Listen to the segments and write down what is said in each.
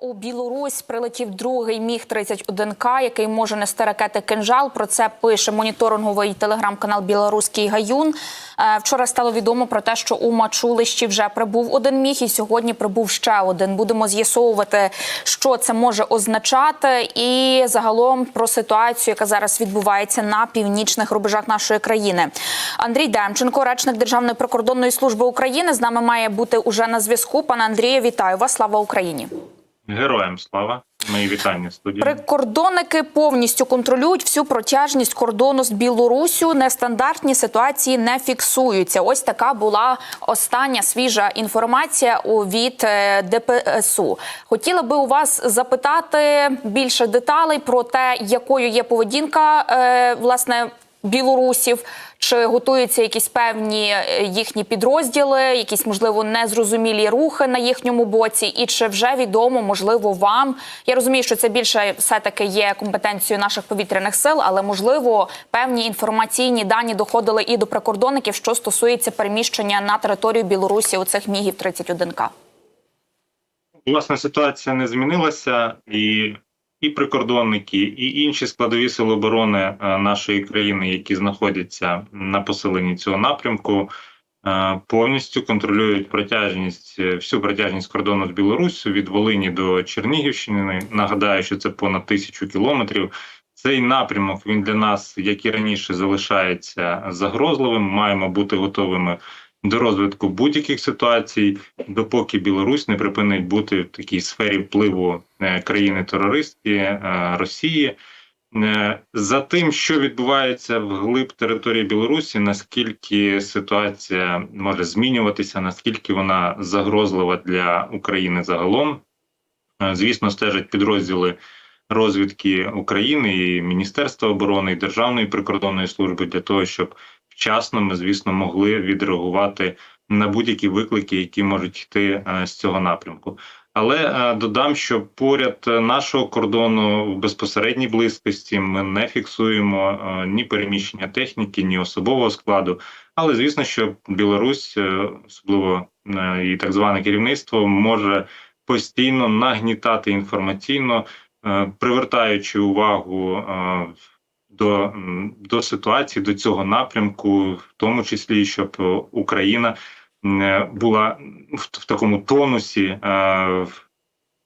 У Білорусь прилетів другий міг 31 к який може нести ракети кинжал. Про це пише моніторинговий телеграм-канал Білоруський Гаюн. Е, Вчора стало відомо про те, що у Мачулищі вже прибув один міг, і сьогодні прибув ще один. Будемо з'ясовувати, що це може означати, і загалом про ситуацію, яка зараз відбувається на північних рубежах нашої країни. Андрій Демченко, речник Державної прикордонної служби України, з нами має бути уже на зв'язку. Пане Андрію, вітаю вас! Слава Україні! Героям слава! Мої вітання студії. Прикордонники повністю контролюють всю протяжність кордону з Білоруссю. Нестандартні ситуації не фіксуються. Ось така була остання свіжа інформація у- від е, ДПСУ. Хотіла би у вас запитати більше деталей про те, якою є поведінка е, власне. Білорусів? Чи готуються якісь певні е, їхні підрозділи, якісь можливо незрозумілі рухи на їхньому боці, і чи вже відомо, можливо, вам? Я розумію, що це більше все таки є компетенцією наших повітряних сил, але можливо певні інформаційні дані доходили і до прикордонників, що стосується переміщення на територію Білорусі у цих мігів 31 к Власне, ситуація не змінилася, і, і прикордонники, і інші складові сили оборони е, нашої країни, які знаходяться на поселенні цього напрямку, е, повністю контролюють протяжність, е, всю протяжність кордону з Білоруссю від Волині до Чернігівщини. Нагадаю, що це понад тисячу кілометрів. Цей напрямок він для нас, як і раніше, залишається загрозливим. Маємо бути готовими до розвитку будь-яких ситуацій, допоки Білорусь не припинить бути в такій сфері впливу е, країни-терористки е, Росії. Е, За тим, що відбувається вглиб території Білорусі, наскільки ситуація може змінюватися, наскільки вона загрозлива для України загалом, звісно, стежать підрозділи розвідки України і Міністерства оборони і Державної прикордонної служби для того, щоб вчасно ми, звісно, могли відреагувати на будь-які виклики, які можуть йти е, з цього напрямку. Але е, додам, що поряд е, нашого кордону в безпосередній близькості ми не фіксуємо ні переміщення техніки, ні особового складу. Але звісно, що Білорусь, особливо і так зване керівництво, може постійно нагнітати інформаційно, привертаючи увагу до, до ситуації, до цього напрямку, в тому числі, щоб Україна була в, в такому тонусі, е,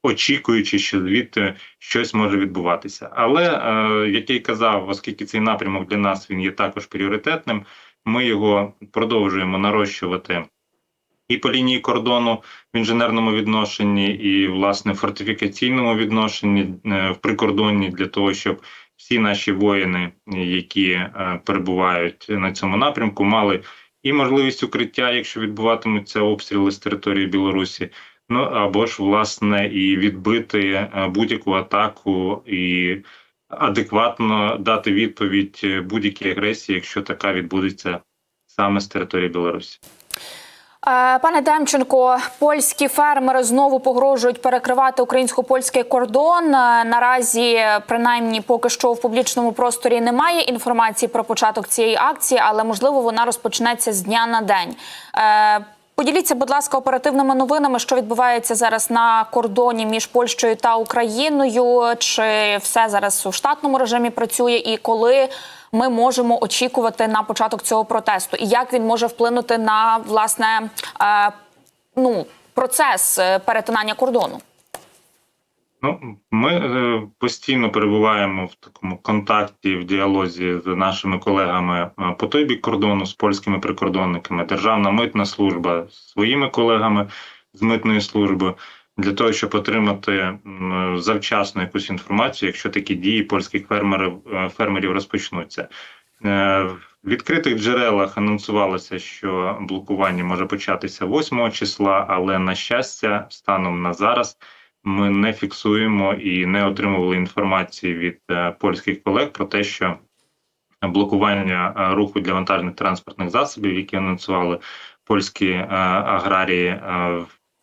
очікуючи, що звідти щось може відбуватися. Але е, як я й казав, оскільки цей напрямок для нас він є також пріоритетним, ми його продовжуємо нарощувати. І по лінії кордону в інженерному відношенні, і власне в фортифікаційному відношенні е, в прикордонні для того, щоб всі наші воїни, які е, перебувають на цьому напрямку, мали і можливість укриття, якщо відбуватимуться обстріли з території Білорусі. Ну або ж власне і відбити е, будь-яку атаку і адекватно дати відповідь е, будь-якій агресії, якщо така відбудеться саме з території Білорусі. Е, Пане Демченко, польські фермери знову погрожують перекривати українсько-польський кордон. Е, Наразі, принаймні, поки що в публічному просторі немає інформації про початок цієї акції, але можливо вона розпочнеться з дня на день. Е, Поділіться, будь ласка, оперативними новинами, що відбувається зараз на кордоні між Польщею та Україною. Чи все зараз у штатному режимі працює, і коли ми можемо очікувати на початок цього протесту, і як він може вплинути на власне е, ну процес е, перетинання кордону? Ну, ми е, постійно перебуваємо в такому контакті, в діалозі з нашими колегами е, по той бік кордону, з польськими прикордонниками, Державна митна служба з своїми колегами з митної служби для того, щоб отримати завчасно якусь інформацію, якщо такі дії польських фермерів е, фермерів розпочнуться. Е, В відкритих джерелах анонсувалося, що блокування може початися 8 числа, але на щастя, станом на зараз ми не фіксуємо і не отримували інформації від е, польських колег про те, що блокування руху для вантажних транспортних засобів, які анонсували польські аграрії,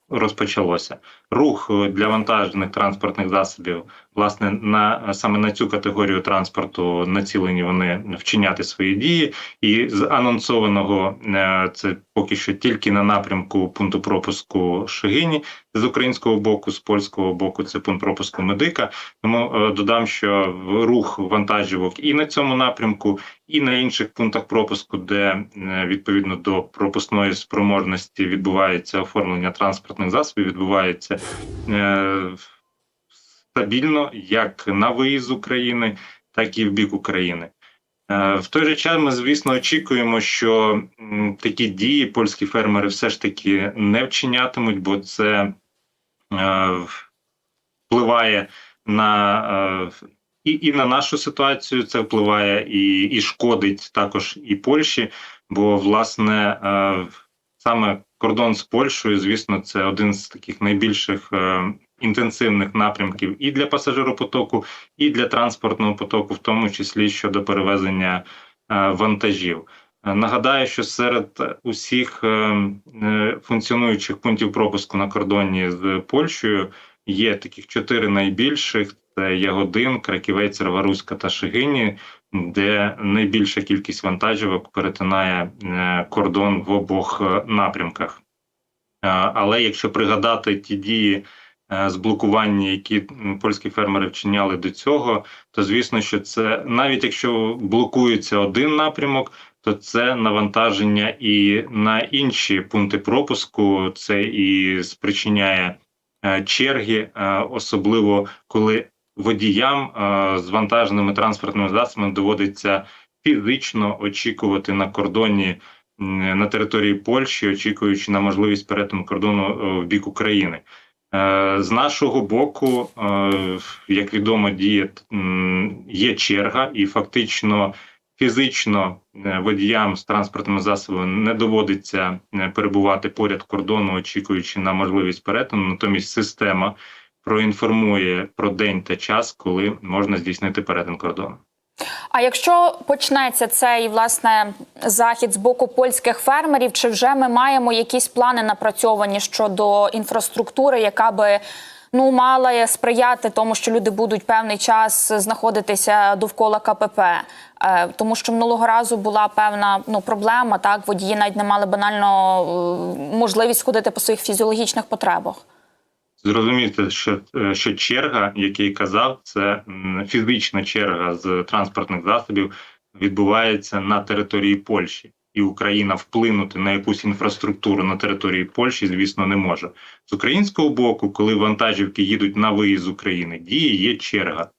розпочалося. Рух е, для вантажних транспортних засобів, власне, на саме на цю категорію транспорту націлені вони вчиняти свої дії. І з анонсованого е, це поки що тільки на напрямку пункту пропуску Шигині з українського боку, з польського боку це пункт пропуску медика. Тому е, додам, що рух вантажівок і на цьому напрямку, і на інших пунктах пропуску, де е, відповідно до пропускної спроможності відбувається оформлення транспортних засобів, відбувається е, стабільно як на виїзд з України, так і в бік України. Е, В той же час ми, звісно, очікуємо, що такі дії польські фермери все ж таки не вчинятимуть, бо це е, впливає на і, і на нашу ситуацію, це впливає і, і шкодить також і Польщі, бо власне саме кордон з Польщею, звісно, це один з таких найбільших е, інтенсивних напрямків і для пасажиропотоку, і для транспортного потоку, в тому числі щодо перевезення е, вантажів. Е, Нагадаю, що серед усіх функціонуючих пунктів пропуску на кордоні з Польщею є таких чотири найбільших: це Ягодин, Краківець, Раваруська та Шигині, де найбільша кількість вантажівок перетинає е, кордон в обох е, напрямках. Е, Але якщо пригадати ті дії з блокування, які польські фермери вчиняли до цього, то звісно, що це навіть якщо блокується один напрямок, то це навантаження і на інші пункти пропуску. Це і спричиняє черги, особливо коли водіям е, з вантажними транспортними засобами доводиться фізично очікувати на кордоні на території Польщі, очікуючи на можливість перетину кордону е, в бік України. Е, З нашого боку, як відомо, діє є черга, і фактично фізично водіям з транспортними засобами не доводиться перебувати поряд кордону, очікуючи на можливість перетину. Натомість система проінформує про день та час, коли можна здійснити перетин кордону. А якщо почнеться цей власне захід з боку польських фермерів, чи вже ми маємо якісь плани напрацьовані щодо інфраструктури, яка би ну мала сприяти тому, що люди будуть певний час знаходитися довкола КПП? Е, тому що минулого разу була певна ну проблема, так водії навіть не мали банально е, можливість ходити по своїх фізіологічних потребах. Зрозуміти, що, е, що черга, який казав, це фізична черга з транспортних засобів відбувається на території Польщі, і Україна вплинути на якусь інфраструктуру на території Польщі, звісно, не може. З українського боку, коли вантажівки їдуть на виїзд з України, діє є черга.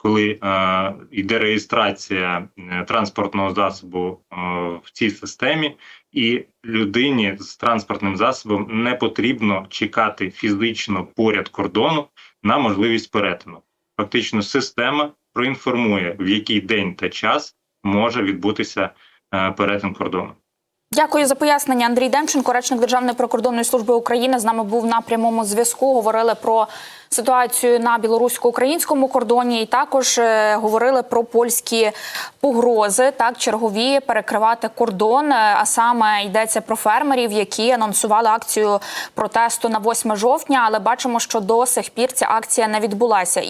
Коли е, йде реєстрація е, транспортного засобу е, в цій системі, і людині з транспортним засобом не потрібно чекати фізично поряд кордону на можливість перетину. Фактично, система проінформує, в який день та час може відбутися е, перетин кордону. Дякую за пояснення. Андрій Демченко, речник Державної прикордонної служби України, з нами був на прямому зв'язку. Говорили про ситуацію на білорусько-українському кордоні, і також е, говорили про польські погрози, так чергові перекривати кордон. Е, А саме йдеться про фермерів, які анонсували акцію протесту на 8 жовтня. Але бачимо, що до сих пір ця акція не відбулася.